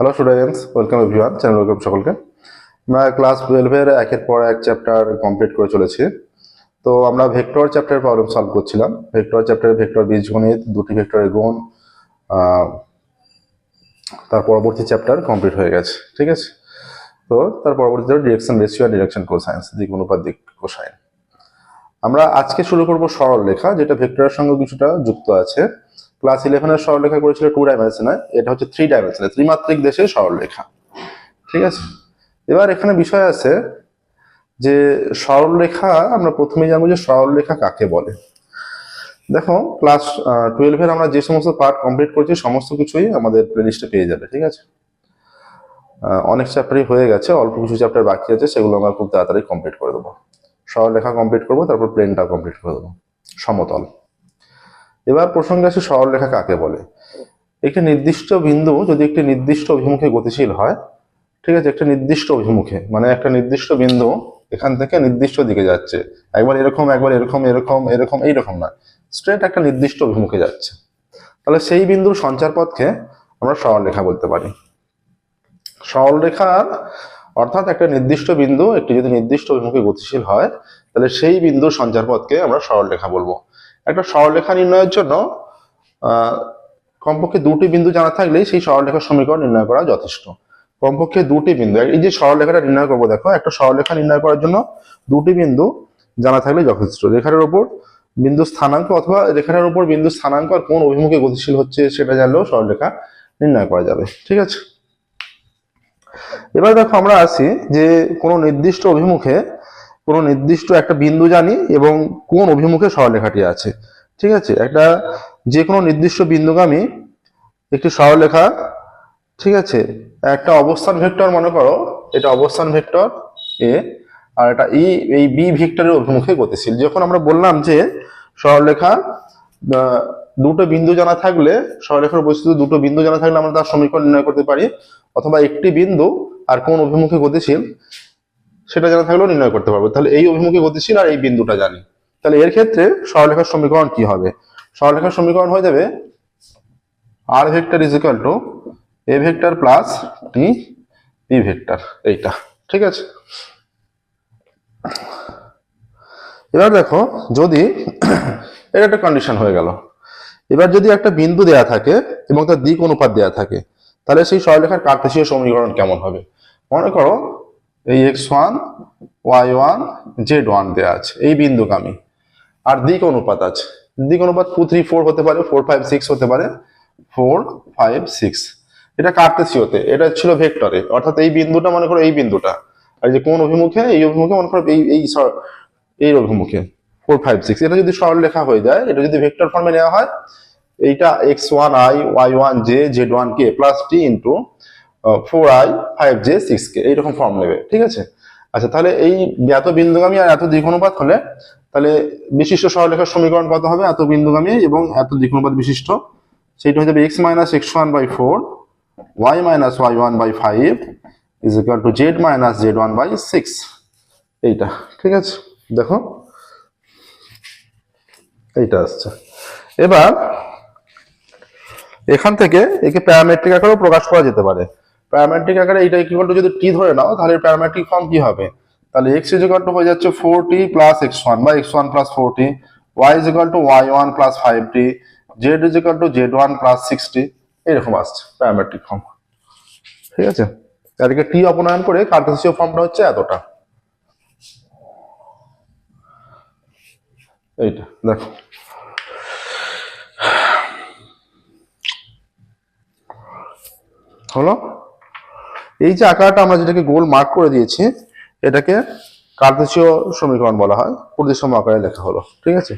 Hello students welcome everyone channel welcome সকলকে। আমরা class টুয়েলভের একের পর এক চ্যাপ্টার কমপ্লিট করে চলেছি। তো আমরা ভেক্টর চ্যাপ্টারের প্রবলেম সলভ করছিলাম। ভেক্টর চ্যাপ্টারে ভেক্টর বীজ বীজগণিত, দুটি ভেক্টরের গুণ তার পরবর্তী চ্যাপ্টার কমপ্লিট হয়ে গেছে। ঠিক আছে? তো তার পরবর্তীতে ডিরেকশন রেশিও আর ডিরেকশন কোসাইন্স দিক অনুপাত, দিক কোসাইন আমরা আজকে শুরু করব সরল লেখা যেটা ভেক্টরের সঙ্গে কিছুটা যুক্ত আছে। ক্লাস ইলেভেনের সরলরেখা করেছিল টু ডাইমেনশনে এটা হচ্ছে থ্রি ডাইমেনশনে ত্রিমাত্রিক দেশে সরলরেখা। ঠিক আছে? এবার এখানে বিষয় আছে যে সরলরেখা, আমরা প্রথমেই জানব যে সরলরেখা কাকে বলে। দেখো ক্লাস টুয়েলভের আমরা যে সমস্ত পার্ট কমপ্লিট করেছি, সমস্ত কিছুই আমাদের প্লেলিস্টে পেয়ে যাবে, ঠিক আছে? অনেক চ্যাপ্টারই হয়ে গেছে, অল্প কিছু চ্যাপ্টার বাকি আছে, সেগুলো আমরা খুব তাড়াতাড়ি কমপ্লিট করে দেবো। সরলরেখা কমপ্লিট করব, তারপর প্লেনটা কমপ্লিট করে দেবো। সমতল। এবার প্রসঙ্গে আসি সরলরেখা কাকে বলে? একটি নির্দিষ্ট বিন্দু যদি একটি নির্দিষ্ট অভিমুখে গতিশীল হয়, ঠিক আছে, একটা নির্দিষ্ট অভিমুখে মানে একটা নির্দিষ্ট বিন্দু এখান থেকে নির্দিষ্ট দিকে যাচ্ছে, একবার এরকম একবার এরকম এরকম এরকম, এইরকম না স্ট্রেট একটা নির্দিষ্ট অভিমুখে যাচ্ছে। তাহলে সেই বিন্দুর সঞ্চারপথকে আমরা সরলরেখা বলতে পারি। সরলরেখার অর্থাৎ একটা নির্দিষ্ট বিন্দু, একটি যদি নির্দিষ্ট অভিমুখে গতিশীল হয়, তাহলে সেই বিন্দুর সঞ্চারপথকে আমরা সরলরেখা বলব। একটা সরলরেখা নির্ণয়ের জন্য কমপক্ষে দুটি বিন্দু জানা থাকলেই সেই সরলরেখার সমীকরণ নির্ণয় করা যথেষ্ট। কমপক্ষে দুটি বিন্দু, এই যে সরলরেখাটা নির্ণয় করব, দেখো, একটা সরলরেখা নির্ণয় করার জন্য দুটি বিন্দু জানা থাকলে যথেষ্ট। রেখাটার উপর বিন্দু স্থানাঙ্ক অথবা রেখাটার উপর বিন্দু স্থানাঙ্ক আর কোন অভিমুখে গতিশীল হচ্ছে সেটা জানলেও সরলরেখা নির্ণয় করা যাবে। ঠিক আছে? এবার দেখো, আমরা আসি যে কোনো নির্দিষ্ট অভিমুখে কোনো নির্দিষ্ট একটা বিন্দু জানি এবং কোন অভিমুখে সরলরেখাটি আছে। ঠিক আছে? একটা যে কোনো নির্দিষ্ট বিন্দুগামী একটি সরলরেখা, ঠিক আছে? একটা অবস্থান ভেক্টর মনে করো, এটা অবস্থান ভেক্টর এ আর এটা ই এই বি ভেক্টরের অভিমুখে গতিশীল। যখন আমরা বললাম যে সরলরেখা দুটো বিন্দু জানা থাকলে, সরলরেখার উপস্থিত দুটো বিন্দু জানা থাকলে আমরা তার সমীকরণ নির্ণয় করতে পারি। অথবা একটি বিন্দু আর কোন অভিমুখে গতিশীল সেটা জানা থাকলেও নির্ণয় করতে পারব। তাহলে এই অভিমুখে গতিশীল আর এই বিন্দুটা জানি। তাহলে এর ক্ষেত্রে সরলরেখার সমীকরণ কি হবে? সরলরেখার সমীকরণ হয়ে যাবে r vector is equal to a vector plus t p vector এইটা, ঠিক আছে? এবার দেখো, যদি এটা একটা কন্ডিশন হয়ে গেল। এবার যদি একটা বিন্দু দেয়া থাকে এবং তার দিক অনুপাত দেয়া থাকে, তাহলে সেই সরলরেখার কার্তেশীয় সমীকরণ কেমন হবে? মনে করো এই x one y one z one দেওয়া আছে। এই বিন্দুগামী। আর দিক অনুপাত আছে। দিক অনুপাত টু থ্রি ফোর হতে পারে ফোর ফাইভ সিক্স হতে পারে ফোর ফাইভ সিক্স এটা কার্তেসীয়তে এটা ছিল ভেক্টরে। অর্থাৎ এই বিন্দুটা, মনে করো এই বিন্দুটা। আর যে কোন অভিমুখে, এই অভিমুখে, মনে করো এই এই এই অভিমুখে ফোর ফাইভ সিক্স এটা যদি সরল লেখা হয়ে যায়, এটা যদি ভেক্টর ফর্মে নেওয়া হয়, এইটা x one i y one j z one k plus t into four i five j six k এইরকম ফর্ম নেবে, ঠিক আছে? আচ্ছা তাহলে এই এত বিন্দুগামী আর এত দ্বিগুণপাত হলে, তাহলে বিশিষ্ট সরলরেখার সমীকরণ কত হবে? এত বিন্দুগামী এবং এত দ্বিগুণপাত বিশিষ্ট। সেইটা হয়ে যাবে x minus x one by four y minus y one by five is equal to z minus z one by six এইটা, ঠিক আছে? দেখো। এইটা আসছে। এবার, এখান থেকে একে প্যারামেট্রিক আকারেও প্রকাশ করা যেতে পারে। প্যারামেট্রিক আকারে এইটা ইকুয়াল টু যদি টি ধরে নাও, তাহলে প্যারামেট্রিক ফর্ম কি হবে? তাহলে এক্স ইজ ইকুয়াল টু হয়ে যাচ্ছে four t plus x one বা x one plus four t y is equal to y one plus five t z is equal to z one plus six t এরকম আসছে parametric form ঠিক আছে? তাদেরকে টি অপনয়ন করে কার্টেসীয় ফর্মটা হচ্ছে এতটা। এইটা, দেখো। হলো? এই যে আকারটা আমরা যেটাকে গোল মার্ক করে দিয়েছি, এটাকে কার্তেশীয় সমীকরণ বলা হয়, প্রতিসম আকারে লেখা হলো, ঠিক আছে?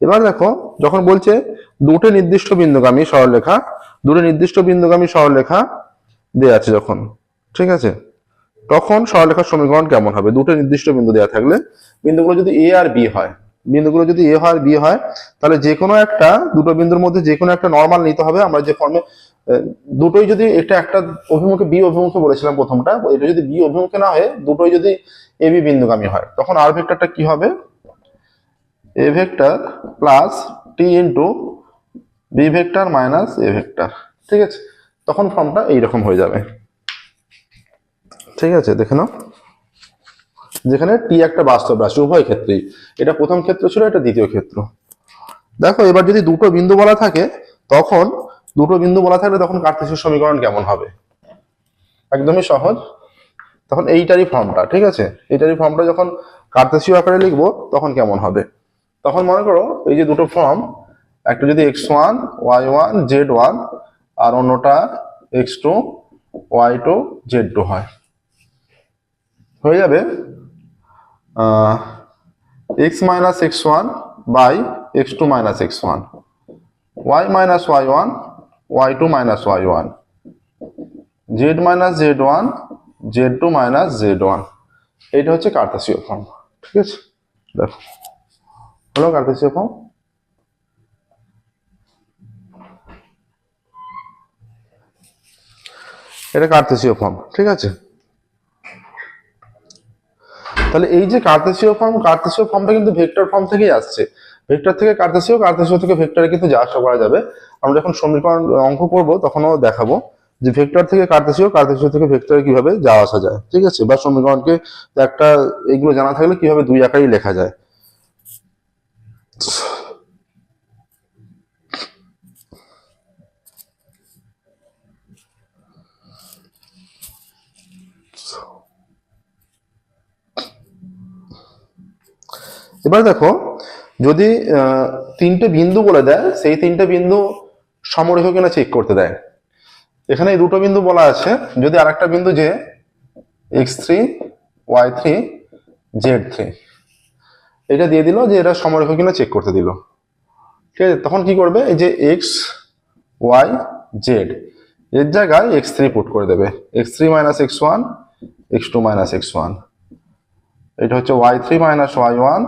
এবার দেখো, যখন বলছে দুটো নির্দিষ্ট বিন্দুগামী সরলরেখা, দুটো নির্দিষ্ট বিন্দুগামী সরলরেখা দেয়া আছে যখন, ঠিক আছে? তখন সরলরেখার সমীকরণ কেমন হবে? দুটো নির্দিষ্ট বিন্দু দেওয়া থাকলে বিন্দুগুলো যদি এ আর বি হয়, বিন্দুগুলো যদি এ হয় বি হয়, তাহলে যে কোনো একটা, দুটো বিন্দুর মধ্যে যে কোনো একটা নর্মাল নিতে হবে। আমরা যে ফর্মে দুটোই যদি এটা একটা অভিমুখে বি অভিমুখে বলেছিলাম প্রথমটা, এটা যদি বি অভিমুখে না হয়ে, দুটোই যদি এ বি বিন্দুগামী হয়, তখন আর ভেক্টরটা কি হবে? A vector plus t into b vector minus a vector, ঠিক আছে? তখন ফর্মটা এইরকম হয়ে যাবে। ঠিক আছে, দেখে নাও। যেখানে টি একটা বাস্তব রাশি, উভয় ক্ষেত্রেই। এটা প্রথম ক্ষেত্র ছিল, এটা দ্বিতীয় ক্ষেত্র। দেখো, এবার যদি দুটো বিন্দু বলা থাকে, তখন দুটো বিন্দু বলা থাকলে তখন কার্তেশীয় সমীকরণ কেমন হবে? একদমই সহজ। তখন এইটারই ফর্মটা ঠিক আছে? এইটারই ফর্মটা যখন কার্তেশীয় আকারে লিখব, তখন কেমন হবে? তখন মনে করো, এই যে দুটো ফর্ম একটা যদি x one y one z one আর অন্যটা x two y two z two হয়। হয়ে যাবে x minus x one by x two minus x one y minus y one y two minus y one z minus z one z two minus z one এইটা হচ্ছে কার্তাসীয় form ঠিক আছে? দেখো, হলো কার্তাসীয় form এটা কার্তেসীয় ফর্ম ঠিক আছে? তাহলে এই যে কার্তেসীয় ফর্ম কার্তেসীয় ফর্মটা কিন্তু ভেক্টর ফর্ম থেকেই আসছে। ভেক্টর থেকে কার্তেসীয় কার্তেসীয় থেকে ভেক্টরে কিন্তু যা আসা করা যাবে। আমরা যখন সমীকরণ অঙ্ক করব, তখনও দেখাবো যে ভেক্টর থেকে কার্তেসীয় কার্তেসীয় থেকে ভেক্টরে কীভাবে যাওয়া আসা যায়, ঠিক আছে? বা সমীকরণকে একটা এগুলো জানা থাকলে কীভাবে দুই আকারেই লেখা যায়। এবার দেখো যদি তিনটে বিন্দু বলে দেয়, সেই তিনটে বিন্দু সমরেখ কিনা চেক করতে দেয়। এখানে এই দুটো বিন্দু বলা আছে। যদি আরেকটা বিন্দু যে x three y three z three এটা দিয়ে দিল যে, এটা সমরেখ কিনা চেক করতে দিল। ঠিক আছে? তখন কি করবে? এই যে এক্স ওয়াই জেড এর জায়গায় এক্স থ্রি পুট করে দেবে। X three minus x one x two minus x one এটা হচ্ছে y three minus y one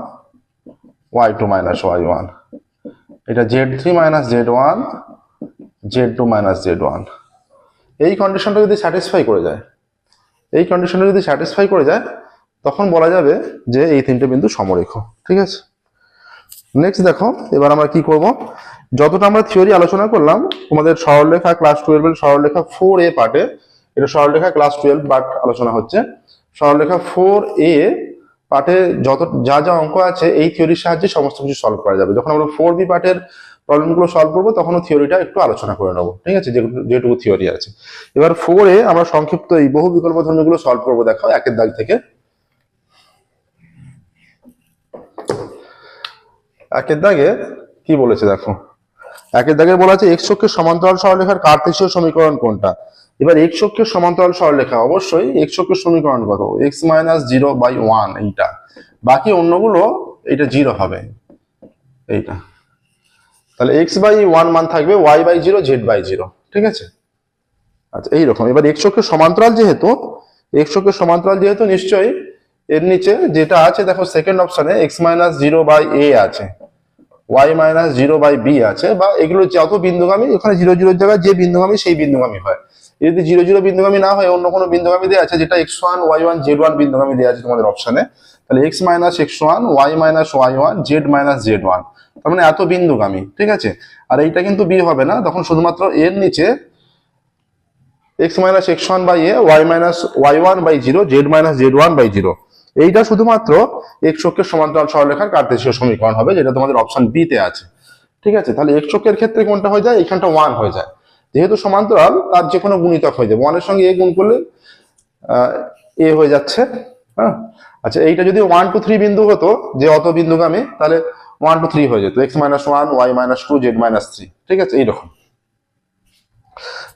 y two minus y one এটা z three minus z one z two minus z one এই কন্ডিশনটা যদি satisfy করে যায়, এই কন্ডিশনটা যদি স্যাটিসফাই করে যায়, তখন বলা যাবে যে এই তিনটে বিন্দু সমরেখ, ঠিক আছে? নেক্সট দেখো, এবার আমরা কি করব? যতটা আমরা থিওরি আলোচনা করলাম, তোমাদের সরলরেখা ক্লাস টুয়েলভের সরলরেখা ফোর এ পার্টে এটা সরলরেখা ক্লাস টুয়েলভ পার্ট আলোচনা হচ্ছে। সরলরেখা ফোর এ পার্টে যত, যা যা অঙ্ক আছে, এই থিওরির সাহায্যে সমস্ত কিছু সলভ করা যাবে। যখন আমরা ফোর বি পার্টের প্রবলেমগুলো সলভ করব, তখনও থিওরিটা একটু আলোচনা করে নেব, ঠিক আছে? যেটুকু- থিওরি আছে। এবার ফোর আমরা সংক্ষিপ্ত এই বহু বিকল্প ধর্মীগুলো সলভ করব দেখো একের দাগ থেকে। একের দাগে কি বলেছে, দেখো? একের দাগে বলা আছে এক্স সমান্তরাল সরলরেখার কার্তেশীয় সমীকরণ কোনটা? এবার এক্স অক্ষের সমান্তরাল সরলরেখা, অবশ্যই এক্স অক্ষের সমীকরণ কত? X minus zero by one এইটা। বাকি অন্যগুলো এটা জিরো হবে। এইটা। তাহলে এক্স বাই ওয়ান মান থাকবে y by zero z by zero ঠিক আছে? আচ্ছা এইরকম। এবার এক্স অক্ষের সমান্তরাল যেহেতু এক্স অক্ষের সমান্তরাল যেহেতু নিশ্চয়ই, এর নিচে যেটা আছে, দেখো সেকেন্ড অপশানে x minus zero by a আছে y minus zero by b আছে, বা এগুলো যত বিন্দুগামী ওখানে জিরো জিরোর জায়গায় যে বিন্দুগামী, সেই বিন্দুগামী হয়। যদি জিরো জিরো বিন্দুগামী না হয়, অন্য কোনো বিন্দুগামী দেওয়া আছে যেটা x one y one z one বিন্দুগামী দেওয়া আছে তোমাদের অপশনে তাহলে x minus x one y minus y one z minus z one তার মানে এত বিন্দুগামী, ঠিক আছে? আর এইটা কিন্তু বি হবে না। তখন শুধুমাত্র এর নিচে x minus x one by a y minus y one by zero z minus z one by zero এইটা শুধুমাত্র এক্স অক্ষের সমান্তরাল সরলরেখার কার্তেশীয় সমীকরণ হবে, যেটা তোমাদের অপশন বি তে আছে। ঠিক আছে? তাহলে এক্স অক্ষের ক্ষেত্রে কোনটা হয়ে যায়? এখানটা ওয়ান হয়ে যায়। যেহেতু সমান্তরাল, তার যে কোনো গুণিতক হয়ে যাবে। ওয়ানের সঙ্গে এ গুণ করলে এ হয়ে যাচ্ছে হ্যাঁ? আচ্ছা এইটা যদি ওয়ান টু থ্রি বিন্দু হতো, যে অত বিন্দুগামী তাহলে ওয়ান টু থ্রি হয়ে যেত। X minus one y minus two z minus three ঠিক আছে? এইরকম।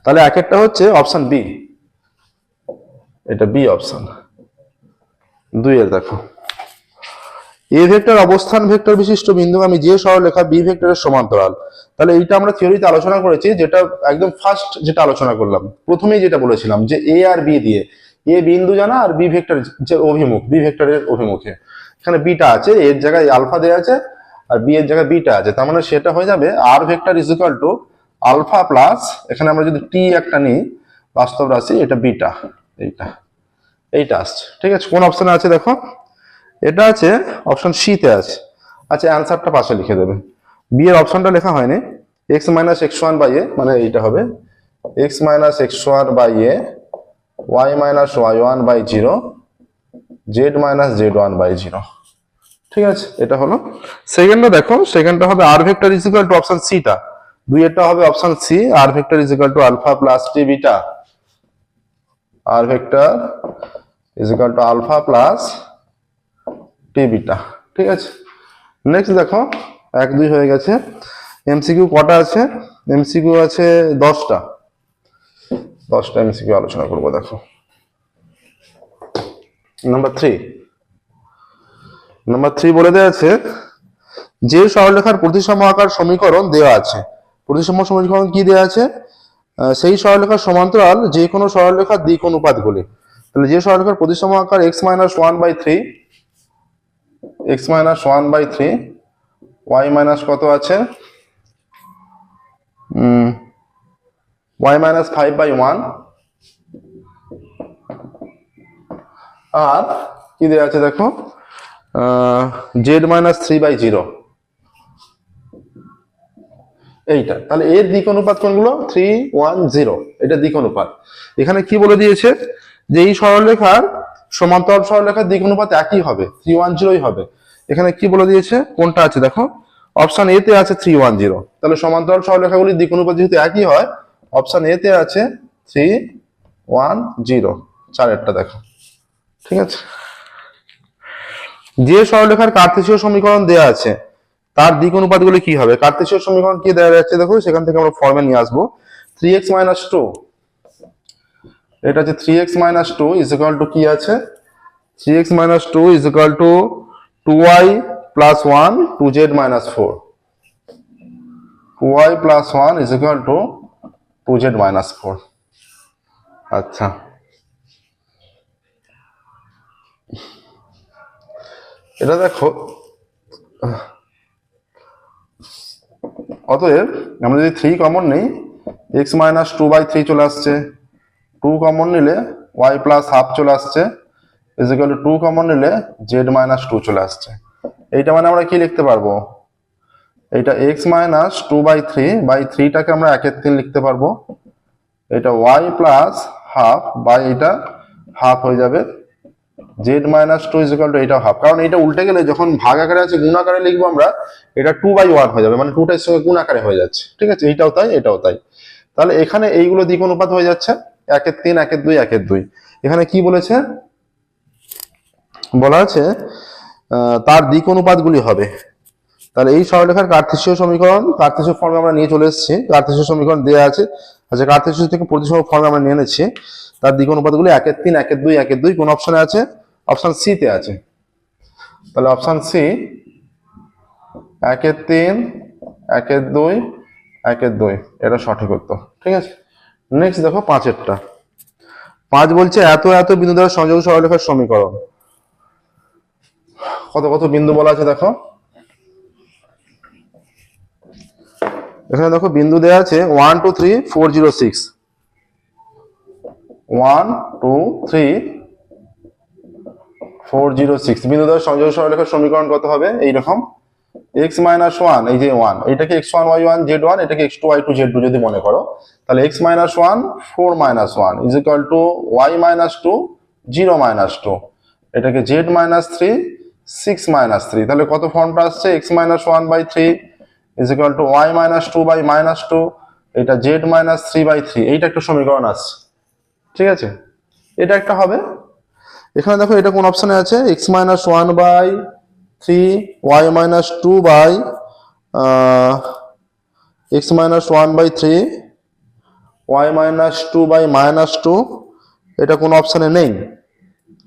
তাহলে এক একটা হচ্ছে অপশন বি এটা বি অপশন দুই এর দেখো। এ ভেক্টর অবস্থান ভেক্টর বিশিষ্ট বিন্দুগামী যে সরলরেখা বি ভেক্টরের সমান্তরাল। তাহলে এইটা আমরা থিওরিতে আলোচনা করেছি, যেটা একদম ফার্স্ট যেটা আলোচনা করলাম। প্রথমেই যেটা বলেছিলাম যে এ আর বি দিয়ে এ বিন্দু জানা আর বি ভেক্টর যে অভিমুখ বি ভেক্টরের অভিমুখে। এখানে বিটা আছে এর জায়গায় আলফা দেওয়া আছে আর বি এর জায়গায় বিটা আছে। তার মানে সেটা হয়ে যাবে r vector is equal to alpha plus এখানে আমরা যদি টি একটা নিই, বাস্তব রাশি এটা বিটা এইটা এইটা আসছে। ঠিক আছে, কোন অপশনে আছে দেখো? এটা আছে অপশন সি তে আছে। আচ্ছা অ্যান্সারটা পাশে লিখে দেবে। বি এর অপশনটা লেখা হয়নি। X minus x one by a মানে এইটা হবে। X minus x one by a y minus y one by zero z minus z one by zero ঠিক আছে, এটা হলো। সেকেন্ডটা দেখো, সেকেন্ডটা হবে r vector is equal to option সিটা দুই এটা হবে option C r vector is equal to alpha plus t beta r vector is equal to alpha plus t beta ঠিক আছে? নেক্সট দেখো, এক দুই হয়ে গেছে। এমসিকিউ কটা আছে? এমসিকিউ আছে দশটা। দশটা এমসিকিউ আলোচনা করব, দেখো। নাম্বার থ্রি নাম্বার থ্রি বলে দেওয়া আছে, যে সরলরেখার প্রতিসম আকার সমীকরণ দেওয়া আছে। প্রতিসম সমীকরণ কি দেওয়া আছে? সেই সরলরেখার সমান্তরাল যে কোনো সরলরেখার দিক অনুপাতগুলি। তাহলে যে সরলরেখার প্রতিসম আকার x minus one by three x minus one by three y minus কত আছে? Y minus five by one আর কি দেওয়া আছে দেখো? Z minus three by zero এইটা। তাহলে এর দিক অনুপাত কোনগুলো? থ্রি ওয়ান জিরো এটা দিক অনুপাত। এখানে কি বলে দিয়েছে? যে এই সরলরেখার সমান্তরাল সরলরেখার দিক অনুপাত একই হবে থ্রি ওয়ান জিরোই হবে। এখানে কি বলে দিয়েছে? কোনটা আছে দেখো? অপশান এ তে আছে থ্রি ওয়ান জিরো তাহলে সমান্তরাল সরলরেখাগুলির দিক অনুপাত যেহেতু একই হয় অপশান এ তে আছে থ্রি ওয়ান জিরো চারেরটা দেখো। ঠিক আছে? যে সরলরেখার কার্তেশীয় সমীকরণ দেয়া আছে, তার দিক অনুপাতগুলি কি হবে? কার্তেশীয় সমীকরণ কি দেওয়া যাচ্ছে দেখো? সেখান থেকে আমরা ফর্মে নিয়ে আসব। থ্রি এক্স মাইনাস টু এটা হচ্ছে three x minus two is equal to কি আছে? Three x minus two is equal to two y plus one two z minus four two y plus one is equal to two z minus four আচ্ছা। এটা দেখো, অতএব আমরা যদি three common নিই x minus two by three চলে আসছে। Two common নিলে ওয়াই প্লাস হাফ চলে আসছে ইজিক্যাল টু কমন নিলে জেড মাইনাস টু চলে আসছে। এইটা মানে আমরা কি লিখতে পারব? এটা x minus two by three by থ্রিটাকে আমরা একের তিন লিখতে পারব। এটা ওয়াই প্লাস হাফ বাই এটা হাফ হয়ে যাবে। Z minus two is equal to এটা হাফ কারণ এটা উল্টে গেলে যখন ভাগ আকারে আছে, গুণ আকারে লিখব আমরা, এটা টু বাই ওয়ান হয়ে যাবে মানে টুটার সঙ্গে গুণ আকারে হয়ে যাচ্ছে। ঠিক আছে? এইটাও তাই, এটাও তাই। তাহলে এখানে এইগুলো দ্বিগুণ অনুপাত হয়ে যাচ্ছে। একের তিন, একের দুই একের দুই। এখানে কি বলেছে? বলা আছে তার দিক অনুপাতগুলি হবে। তাহলে এই সরলরেখার কার্তেশীয় সমীকরণ, কার্তেশীয় ফর্মে আমরা নিয়ে চলে এসেছি। কার্তেশীয় সমীকরণ দেওয়া আছে। আচ্ছা কার্তেশীয় থেকে প্রতিসম ফর্মে আমরা নিয়ে এনেছি তার দিক অনুপাতগুলি একের তিন, একের দুই একের দুই। কোন অপশনে আছে? অপশন সি তে আছে। তাহলে অপশন সি একের তিন, একের দুই একের দুই। এটা সঠিক উত্তর। ঠিক আছে? নেক্সট দেখো পাঁচেরটা। পাঁচ বলছে এত এত বিন্দু দ্বারা সংযোগ সরলরেখার সমীকরণ। কত কত বিন্দু বলা আছে দেখো? এখানে দেখো বিন্দু দেওয়া আছে one two three four zero six one two three four zero six বিন্দু দ্বারা সংযোগ সরলরেখার সমীকরণ কত হবে? এইরকম। এক্স মাইনাস ওয়ান এই যে ওয়ান এটাকে x one y one z one এটাকে x two y two z two যদি মনে করো, তাহলে x minus one four minus one is equal to y minus two zero minus two এটাকে z minus three six minus three তাহলে কত ফর্মটা আসছে? X minus one by three is equal to y minus two by minus two এটা z minus three by three এইটা একটা সমীকরণ আসছে। ঠিক আছে? এটা একটা হবে। এখানে দেখো এটা কোন অপশনে আছে? X minus one by three y minus two by x minus one by three y minus two by minus two এটা কোনো অপশানে নেই,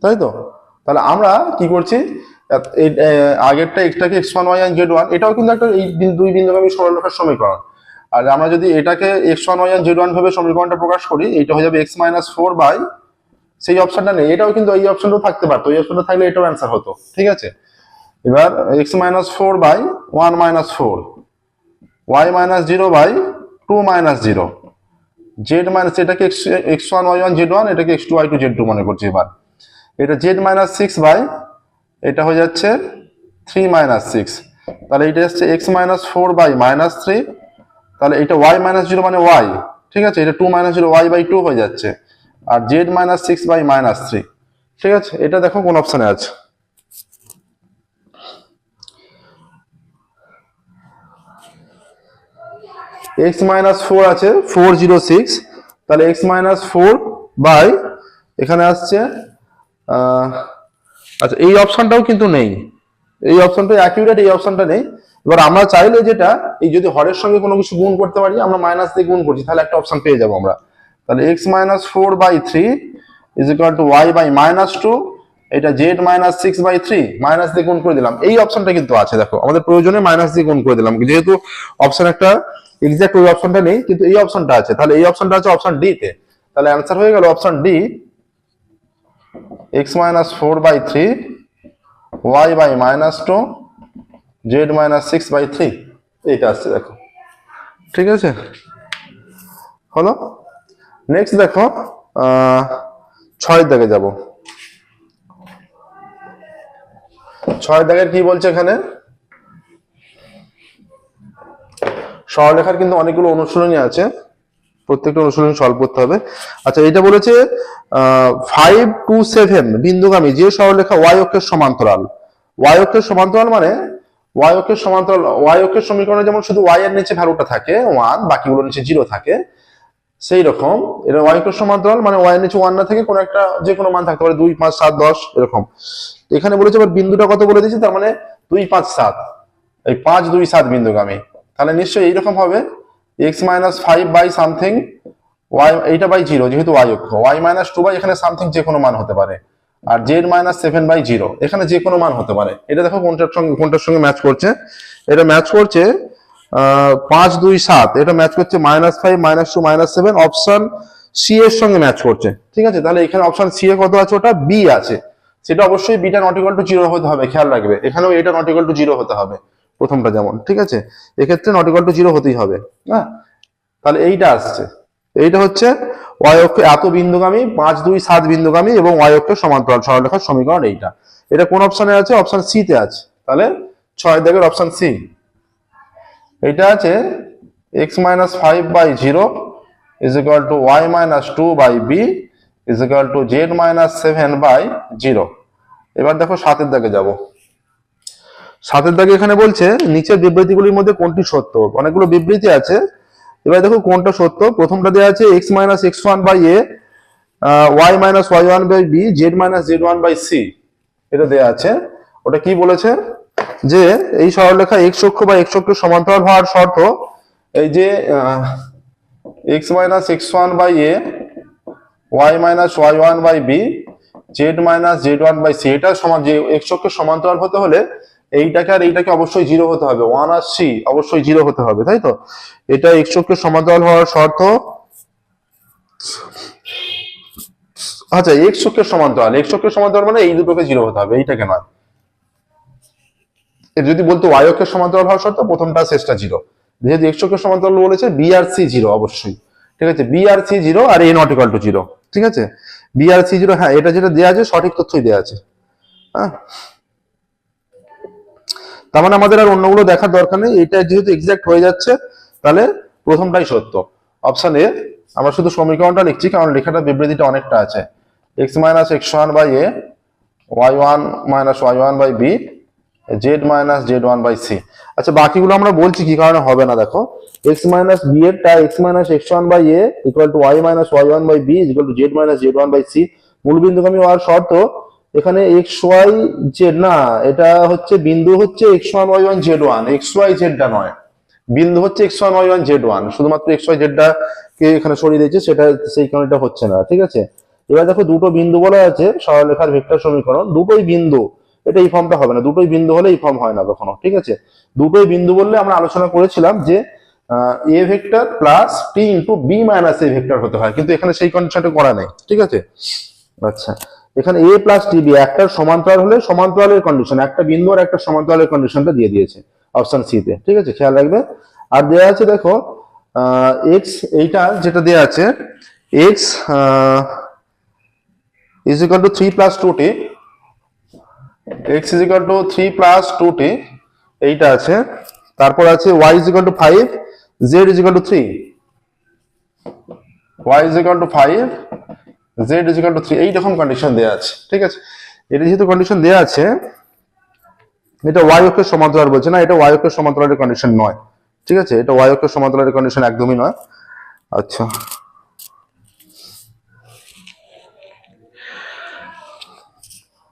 তাই তো? তাহলে আমরা কি করছি? আগেরটা এক্সটাকে x one y z one এটাও কিন্তু একটা এই দুই বিন্দুগামী সরলরেখার সমীকরণ। আর আমরা যদি এটাকে x one y z one ভেবে সমীকরণটা প্রকাশ করি এটা হয়ে যাবে এক্স মাইনাস ফোর বাই সেই অপশনটা নেই। এটাও কিন্তু এই অপশনটাও থাকতে পারতো, এই অপশনটা থাকলে এটাও অ্যান্সার হতো, ঠিক আছে? এবার x minus four by one minus four y minus zero by two minus zero z minus এটাকে x x one y one z one এটাকে x two y two z two মনে করছি এবার। এটা জেড মাইনাস সিক্স বাই এটা হয়ে যাচ্ছে three minus six তাহলে এটা হচ্ছে x minus four by minus three তাহলে এটা ওয়াই মাইনাস জিরো মানে ওয়াই ঠিক আছে? এটা two minus zero y by two হয়ে যাচ্ছে, আর z minus six by minus three ঠিক আছে? এটা দেখো কোন অপশানে আছে। এক্স মাইনাস ফোর আছে ফোর জিরো সিক্স তাহলে এক্স মাইনাস ফোর বাই এখানে আসছে আচ্ছা এই অপশনটাও কিন্তু নেই। এই অপশনটা অ্যাকিউরেট এই অপশনটা নেই। এবার আমরা চাইলে যেটা, এই যদি হরের সঙ্গে কোনো কিছু গুণ করতে পারি, আমরা মাইনাস দিয়ে গুণ করছি, তাহলে একটা অপশন পেয়ে যাব আমরা। তাহলে x minus four by three is equal to y by minus two এটা z minus six by three minus দিয়ে গুণ করে দিলাম। এই অপশনটা কিন্তু আছে, দেখো, আমাদের প্রয়োজনে মাইনাস দিয়ে গুণ করে দিলাম। যেহেতু অপশন একটা এক্সাক্ট ওই অপশনটা নেই, কিন্তু এই অপশনটা আছে। তাহলে এই অপশনটা আছে অপশন ডি তে। তাহলে অ্যান্সার হয়ে গেল option D x minus four by three y by minus two z minus six by three এইটা আসছে দেখো। ঠিক আছে? হলো? নেক্সট দেখো ছয়ের দাগে যাব। ছয়ের দাগের কি বলছে এখানে? সরলেখার কিন্তু অনেকগুলো অনুশীলনী আছে। প্রত্যেকটা অনুশীলনী সলভ করতে হবে। আচ্ছা এটা বলেছে ফাইভ টু সেভেন বিন্দুগামী, যে সরলরেখা ওয়াই অক্ষের সমান্তরাল। ওয়াই অক্ষের সমান্তরাল মানে ওয়াই অক্ষের সমান্তরাল ওয়াই অক্ষের সমীকরণে যেমন শুধু ওয়াই এর নিচে ভ্যালুটা থাকে ওয়ান বাকিগুলোর নিচে জিরো থাকে, সেই রকম। এটা ওয়াই অক্ষের সমান্তরাল মানে ওয়াই এর নিচে ওয়ান না থেকে কোনো একটা যে কোনো মান থাকতে পারে, দুই, পাঁচ, সাত, দশ, এরকম। এখানে বলেছে, এবার বিন্দুটা কত বলে দিয়েছে? তার মানে দুই, পাঁচ, সাত। এই পাঁচ, দুই, সাত বিন্দুগামী। তাহলে নিশ্চয়ই এইরকম হবে x minus five by something y এইটা বাই জিরো যেহেতু ওয়াই অক্ষ। ওয়াই মাইনাস টু বাই এখানে সামথিং যে কোনো মান হতে পারে। আর z minus seven by zero এখানে যে কোনো মান হতে পারে। এটা দেখো কোনটার সঙ্গে কোনটার সঙ্গে ম্যাচ করছে। এটা ম্যাচ করছে পাঁচ, দুই, সাত। এটা ম্যাচ করছে minus five minus two minus seven option C এর সঙ্গে ম্যাচ করছে। ঠিক আছে? তাহলে এখানে অপশন সি এ কত আছে? ওটা বি আছে। সেটা অবশ্যই beta not equal to zero হতে হবে, খেয়াল রাখবে। এখানেও এটা নট ইকুয়াল টু জিরো হতে হবে। প্রথমটা যেমন, ঠিক আছে? এক্ষেত্রে নট ইকুয়াল টু জিরো হতেই হবে হ্যাঁ? তাহলে এইটা আসছে। এইটা হচ্ছে ওয়াই অক্ষ এত বিন্দুগামী, পাঁচ, দুই, সাত বিন্দুগামী এবং অক্ষের সমান্তরাল সরলরেখার সমীকরণ এইটা। এটা কোন অপশনে আছে? অপশন সি তে আছে। তাহলে ছয় দেবের অপশন সি এটা আছে x minus five by zero is equal to y minus two by b is equal to z minus seven by zero এবার দেখো সাতের দাগে যাব। সাতের দাগে এখানে বলছে, নিচের বিবৃতিগুলির মধ্যে কোনটি সত্য? অনেকগুলো বিবৃতি আছে। এবার দেখো কোনটা সত্য? প্রথমটা দেওয়া আছে x minus x one by a y minus y one by b z minus z one by c এটা দেওয়া আছে। ওটা কি বলেছে? যে এই সরলরেখা এক্স অক্ষ বা এক্স অক্ষের সমান্তরাল হওয়ার শর্ত, এই যে x minus x one by a y minus y one by b z minus z one by c এটা সমান যে এক্স অক্ষের সমান্তরাল হতে হলে এইটাকে আর এইটাকে অবশ্যই জিরো হতে হবে। ওয়ান আর সি অবশ্যই জিরো হতে হবে, তাই তো? এটা এক্স অক্ষের সমান্তরাল হওয়ার শর্ত। আচ্ছা এক্স অক্ষের সমান্তরাল। এক্স অক্ষের সমান্তরাল মানে এই দুটোকে জিরো হতে হবে, এইটাকে নয়। যদি বলতো ওয়াই অক্ষের সমান্তরাল হওয়ার শর্ত, প্রথমটা শেষটা জিরো যেহেতু এক্স অক্ষের সমান্তরাল বলেছে বি আর সি জিরো অবশ্যই। ঠিক আছে? বি আর c zero R a not equal to zero ঠিক আছে? বি আর সি জিরো হ্যাঁ এটা যেটা দেওয়া আছে, সঠিক তথ্যই দেওয়া আছে। হ্যাঁ? তার মানে আমাদের আর অন্যগুলো দেখার দরকার নেই। এটা যেহেতু এক্সাক্ট হয়ে যাচ্ছে, তাহলে প্রথমটাই সত্য। অপশন এ আমরা শুধু সমীকরণটা লিখছি, কারণ লেখাটা বিবৃতিটা অনেকটা আছে। X minus x one by a y one minus y one by b z minus z one by c আচ্ছা বাকিগুলো আমরা বলছি কি কারণে হবে না, দেখো। X minus b এরটা x minus x one by a equal to y minus y one by b equal to z minus z one by c মূল বিন্দুগামী হওয়ার শর্ত এখানে এক্স ওয়াই জেড না, এটা হচ্ছে বিন্দু হচ্ছে x one y one z one x y জেডটা নয়। বিন্দু হচ্ছে x one y one z one শুধুমাত্র এক্স ওয়াই জেডটা কে এখানে সরিয়ে দিয়েছে, সেটা সেই কারণে হচ্ছে না, ঠিক আছে? এবার দেখো দুটো বিন্দু বলা আছে, সরলরেখার ভেক্টর সমীকরণ, দুটোই বিন্দু, এটা এই ফর্মটা হবে না, দুটোই বিন্দু হলে এই ফর্ম হয় না কখনো, ঠিক আছে? দুটোই বিন্দু বললে আমরা আলোচনা করেছিলাম যে a vector plus t into b minus a vector হতে হয়, কিন্তু এখানে সেই কন্ডিশনটা করা নেই, ঠিক আছে? আচ্ছা এখানে এ প্লাস টি বি একটা সমান্তরাল হলে সমান্তরালের কন্ডিশন একটা বিন্দু আর একটা সমান্তরালের কন্ডিশনটা দিয়ে দিয়েছে অপশন সি তে, ঠিক আছে? খেয়াল রাখবে? আর দেওয়া আছে দেখো এক্স এইটা যেটা দেওয়া আছে x is equal to three plus two t x is equal to three plus two t এইটা আছে। তারপর আছে y is equal to five z is equal to three y is equal to five z is equal to three এইরকম condition দেওয়া আছে, ঠিক আছে? এটা যেহেতু কন্ডিশন দেওয়া আছে, এটা ওয়াই সমান্তরাল বলছে না, এটা ওয়াই অক্ষের সমান্তরালের কন্ডিশন নয়, ঠিক আছে? এটা ওয়াই অক্ষের সমান্তরালের কন্ডিশন একদমই নয়। আচ্ছা।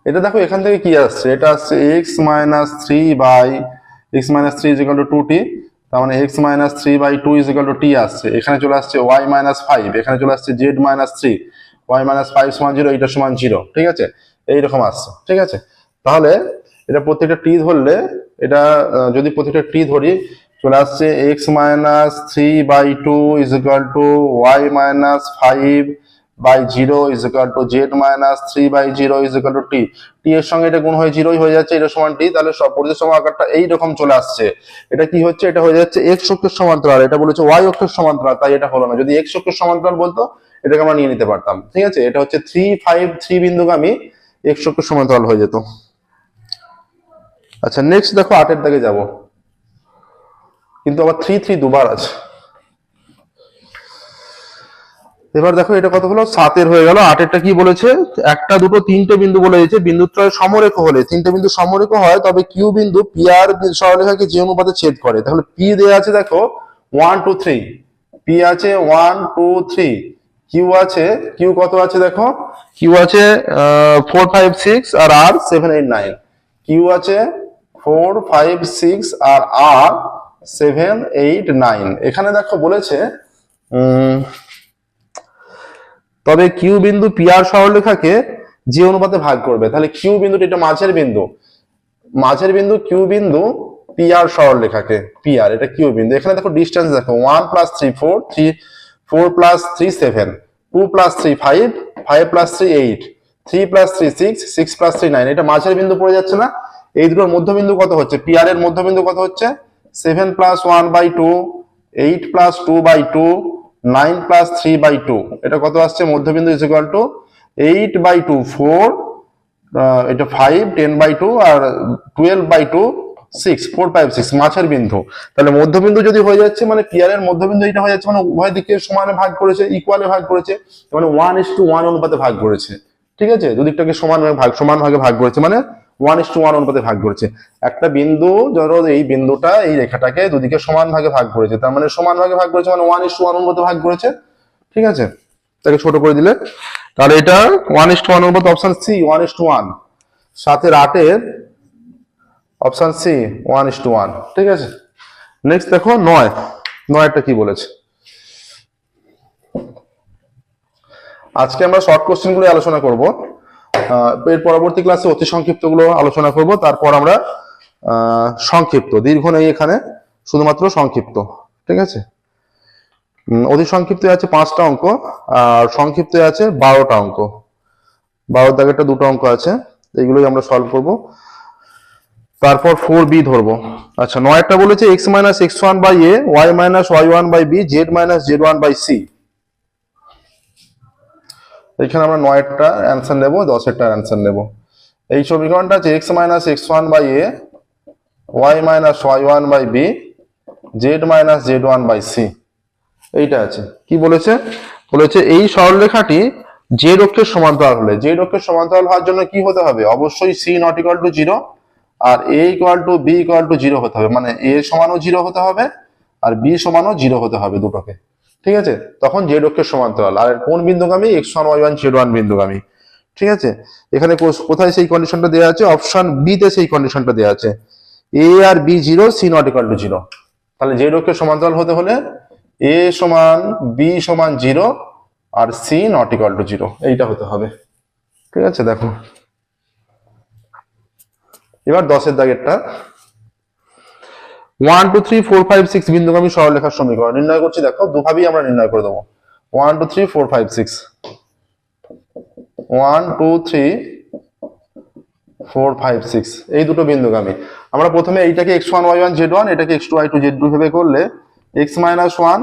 এটা দেখো, এখান থেকে কি আসছে? এটা আসছে x minus three by x minus three is equal to two t তার মানে x minus three by two is equal to t আসছে। এখানে চলে আসছে ওয়াই মাইনাস ফাইভ এখানে চলে আসছে z minus three y minus five সমান জিরো এইটা সমান জিরো ঠিক আছে? এইরকম আসছে, ঠিক আছে? তাহলে এটা প্রত্যেকটা টি ধরলে এটা যদি প্রত্যেকটা টি ধরি, চলে আসছে x minus three by two is equal to y minus five by zero is equal to z minus three by zero is equal to t t এর সঙ্গে এটা গুণ হয়ে জিরোই হয়ে যাচ্ছে, এটা সমান টি তাহলে পরিধির সময় আকারটা এইরকম চলে আসছে। এটা কি হচ্ছে? এটা হয়ে যাচ্ছে এক্স অক্ষের সমান্তরাল, এটা বলেছে ওয়াই অক্ষের সমান্তরাল, তাই এটা হলো না। যদি এক্স অক্ষের সমান্তরাল বলতো, এটাকে আমরা নিয়ে নিতে পারতাম। ঠিক আছে? এটা হচ্ছে থ্রি ফাইভ থ্রি বিন্দুগামী এক্স অক্ষের সমান্তরাল হয়ে যেত। আচ্ছা নেক্সট দেখো আটের দাগে যাব। কিন্তু আবার থ্রি থ্রি দুবার আছে। এবার দেখো এটা কত হলো? সাতের হয়ে গেল। আটেরটা কি বলেছে? একটা দুটো তিনটে বিন্দু বলে দিয়েছে বিন্দুত্রয় সমরেখ হলে। তিনটে বিন্দু সমরেখ হয় তবে কিউ বিন্দু পি আর সরলরেখাকে যে অনুপাতে ছেদ করে। তাহলে পি দেওয়া আছে দেখো ওয়ান টু থ্রি পি আছে ওয়ান টু থ্রি কিউ আছে কিউ কত আছে দেখো? কিউ আছে ফোর ফাইভ সিক্স আর R seven eight nine Q আছে ফোর ফাইভ সিক্স আর আর সেভেন এইট নাইন এখানে দেখো বলেছে উম, তবে কিউ বিন্দু পি আর সরলরেখাকে যে অনুপাতে ভাগ করবে, তাহলে কিউ বিন্দুটা এটা মাঝের বিন্দু। মাঝের বিন্দু কিউ বিন্দু পি আর সরলরেখাকে পি আর এটা কিউ বিন্দু। এখানে দেখো ডিস্টেন্স দেখো one plus three four three four plus three seven two plus three five five plus three eight three plus three six six plus three nine এটা মাঝের বিন্দু পড়ে যাচ্ছে না। এই দুটোর মধ্যবিন্দু কত হচ্ছে? পি আর এর মধ্যবিন্দু কত হচ্ছে? Seven plus one by two eight plus two by two nine plus three by two. এটা কত আসছে? মধ্যবিন্দু is equal to eight by two four এটা five ten by two R twelve by two six four five six মাছের বিন্দু। তাহলে মধ্যবিন্দু যদি হয়ে যাচ্ছে মানে পিয়ার এর মধ্যবিন্দু এটা হয়ে যাচ্ছে মানে উভয় দিকে সমানে ভাগ করেছে ইকুয়ালে ভাগ করেছে মানে ওয়ান ইস টু ওয়ান অনুপাতে ভাগ করেছে। ঠিক আছে? দুদিকটাকে সমান ভাগ, সমান ভাগে ভাগ করেছে মানে ওয়ান ইস টু ওয়ান অনুপাতে ভাগ করেছে। একটা বিন্দু ধরো এই বিন্দুটা, এই রেখাটাকে দুদিকে সমান ভাগে ভাগ করেছে। তার মানে সমান ভাগে ভাগ করেছে মানে ওয়ান ইস টু ওয়ান অনুপাতে ভাগ করেছে। ঠিক আছে? তাকে ছোট করে দিলে। তাহলে এটা ওয়ান ইস টু ওয়ান অনুপাত option C one is two one সাতের আটের option C one is two one ঠিক আছে? নেক্সট দেখো, নয়। নয়টা কি বলেছে? আজকে আমরা শর্ট কোশ্চেনগুলো আলোচনা করব। এর পরবর্তী ক্লাসে অতি সংক্ষিপ্তগুলো আলোচনা করব, তারপর আমরা সংক্ষিপ্ত, দীর্ঘ নেই এখানে, শুধুমাত্র সংক্ষিপ্ত, ঠিক আছে? অতি সংক্ষিপ্ত আছে পাঁচটা অঙ্ক, আর সংক্ষিপ্ত আছে বারোটা অঙ্ক। বারো দাগেরটা দুটো অঙ্ক আছে, এইগুলোই আমরা সলভ করব। তারপর ফোর বি ধরবো। আচ্ছা নয়টা বলেছে x minus x one by a y minus y one by b z minus z one by c এখানে আমরা নয়টা অ্যান্সার নেব, দশেরটা অ্যান্সার নেব। এই সমীকরণটা আছে x minus x one by a y minus y one by b z minus z one by c এইটা আছে। কি বলেছে? বলেছে এই সরলরেখাটি যে অক্ষের সমান্তরাল হলে যে অক্ষের সমান্তরাল হওয়ার জন্য কি হতে হবে? অবশ্যই c not equal to zero R a equal to b equal to zero হতে হবে। মানে এ সমানও জিরো হতে হবে আর বি সমানও জিরো হতে হবে দুটোকে। ঠিক আছে? তখন জেড অক্ষের সমান্তরাল। আর কোন বিন্দুগামী? X one y one z one বিন্দুগামী। ঠিক আছে? এখানে কোথায় সেই কন্ডিশনটা দেওয়া আছে? অপশন বি তে সেই কন্ডিশনটা দেওয়া আছে। A R b zero c not equal to zero তাহলে জেড অক্ষের সমান্তরাল হতে হলে এ সমান বি সমান zero R c not equal to zero এইটা হতে হবে। ঠিক আছে? দেখো। এবার দশের দাগেরটা। One two three four five six বিন্দুগামী সরলরেখার সমীকরণ নির্ণয় করছি, দেখো, দুভাবেই আমরা নির্ণয় করে দেবো। One two three four five six one two three four five six এই দুটো বিন্দুগামী। আমরা প্রথমে এইটাকে x one y one z one এটাকে x two y two z two ভেবে করলে x minus one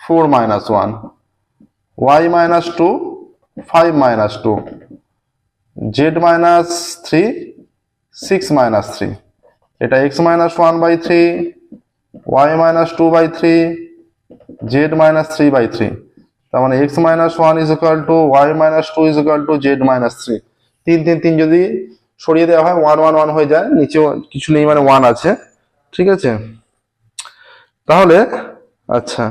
four minus one y minus two five minus two z minus three six minus three এটা x minus one by three y minus two by three z minus three by three তার মানে x minus one is equal to y minus two is equal to z minus three তিন তিন তিন যদি সরিয়ে দেওয়া হয় ওয়ান ওয়ান ওয়ান হয়ে যায় নিচে কিছু নেই মানে ওয়ান আছে। ঠিক আছে? তাহলে আচ্ছা।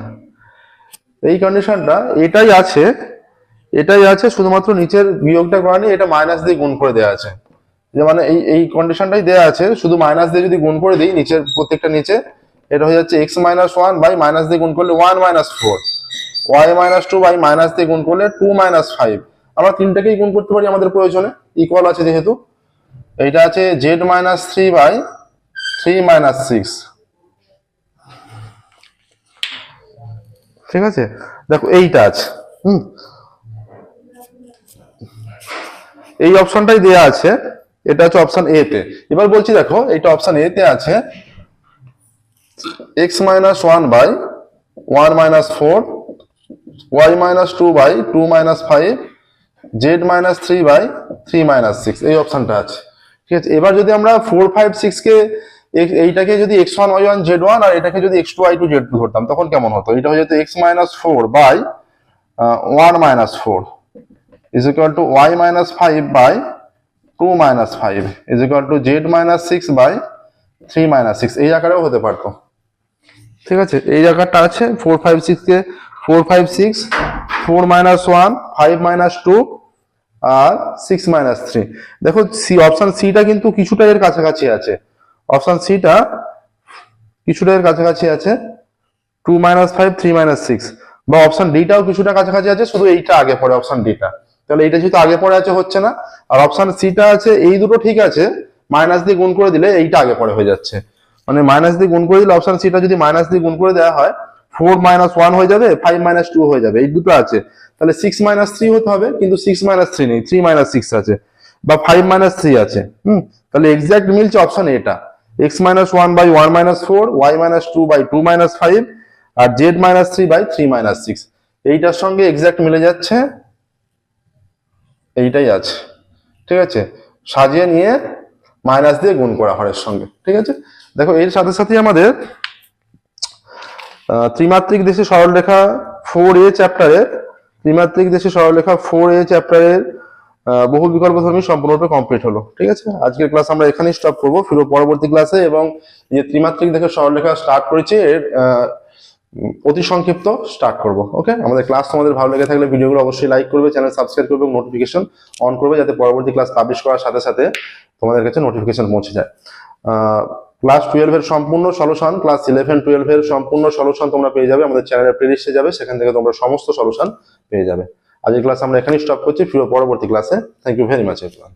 এই কন্ডিশনটা এটাই আছে এটাই আছে, শুধুমাত্র নিচের বিয়োগটা করা নেই, এটা মাইনাস দিয়ে গুণ করে দেওয়া আছে। মানে এই এই কন্ডিশনটাই দেওয়া আছে, শুধু মাইনাস দিয়ে যদি গুণ করে দিই, নিচের প্রত্যেকটা নিচে, এটা হয়ে যাচ্ছে x minus one by minus দিয়ে গুণ করলে one minus four y minus two by minus দিয়ে গুণ করলে টু মাইনাস ফাইভ আমরা তিনটাকেই গুণ করতে পারি আমাদের প্রয়োজনে ইকুয়াল আছে যেহেতু। এইটা আছে z minus three by three minus six ঠিক আছে? দেখো, এইটা আছে, হুম। এই অপশনটাই দেয়া আছে। এটা হচ্ছে অপশন এ তে। এবার বলছি দেখো, এটা অপশন এ তে আছে x minus one by one minus four y minus two by two minus five z minus three by three minus six এই অপশনটা আছে। ঠিক আছে? এবার যদি আমরা ফোর ফাইভ সিক্স কে এ- এইটাকে যদি x one y one z one আর এটাকে যদি x two y two z two ধরতাম, তখন কেমন হতো? এটা হয়ে যেত x minus four by one minus four is equal to y minus 5 by 2 minus 5 is equal to z minus 6 by 3 minus 6 এই আকারেও হতে পারতো। ঠিক আছে? এই আকারটা আছে 4 5 6 কে। 4 5 6 4 minus 1 5 minus 2 আর সিক্স মাইনাস থ্রি দেখো সি অপশান সিটা কিন্তু কিছুটা এর কাছাকাছি আছে। অপশান সিটা কিছুটা এর কাছাকাছি আছে two minus five three minus six বা অপশান ডিটাও কিছুটা কাছাকাছি আছে, শুধু এইটা আগে পড়ে অপশান ডিটা তাহলে এইটা যেহেতু আগে পরে আছে, হচ্ছে না। আর অপশন সিটা আছে, এই দুটো ঠিক আছে মাইনাস দিয়ে গুণ করে দিলে এইটা আগে পরে হয়ে যাচ্ছে। মানে মাইনাস দিয়ে গুণ করে দিলে অপশন সিটা যদি মাইনাস দিয়ে গুণ করে দেওয়া হয় ফোর মাইনাস ওয়ান হয়ে যাবে ফাইভ মাইনাস টু হয়ে যাবে, এই দুটো আছে। তাহলে সিক্স মাইনাস থ্রি হতে হবে, কিন্তু সিক্স মাইনাস থ্রি নেই থ্রি মাইনাস সিক্স আছে, বা ফাইভ মাইনাস থ্রি আছে, হুম? তাহলে এক্সাক্ট মিলছে অপশন এটা x minus one by one minus four y minus two by two minus five R z minus three by three minus six এইটার সঙ্গে exact মিলে যাচ্ছে এইটাই আছে। ঠিক আছে? সাজিয়ে নিয়ে মাইনাস দিয়ে গুণ করা হরের সঙ্গে। ঠিক আছে? দেখো, এর সাথে সাথে আমাদের ত্রিমাত্রিক দেশে সরলরেখা ফোর এ চ্যাপ্টারের ত্রিমাত্রিক দেশে সরলরেখা ফোর এ চ্যাপ্টারের বহু বিকল্প ধর্মী সম্পূর্ণরূপে কমপ্লিট হলো। ঠিক আছে? আজকের ক্লাস আমরা এখানেই স্টপ করব। ফিরো পরবর্তী ক্লাসে এবং যে ত্রিমাত্রিক দেখে সরলরেখা স্টার্ট করেছি, এর অতি সংক্ষিপ্ত স্টার্ট করব ওকে আমাদের ক্লাস তোমাদের ভালো লেগে থাকলে ভিডিওগুলো অবশ্যই লাইক করবে চ্যানেল সাবস্ক্রাইব করবে নোটিফিকেশন অন করবে যাতে পরবর্তী ক্লাস পাবলিশ করার সাথে সাথে তোমাদের কাছে নোটিফিকেশন পৌঁছে যায়। ক্লাস টুয়েলভের সম্পূর্ণ সলিউশন ক্লাস ইলেভেন টুয়েলভের সম্পূর্ণ সলিউশন তোমরা পেয়ে যাবে, আমাদের চ্যানেলের প্লেলিস্টে যাবে, সেখান থেকে তোমরা সমস্ত সলিউশন পেয়ে যাবে। আজকের ক্লাস আমরা এখানেই স্টপ করছি পরবর্তী ক্লাসে thank you very much everyone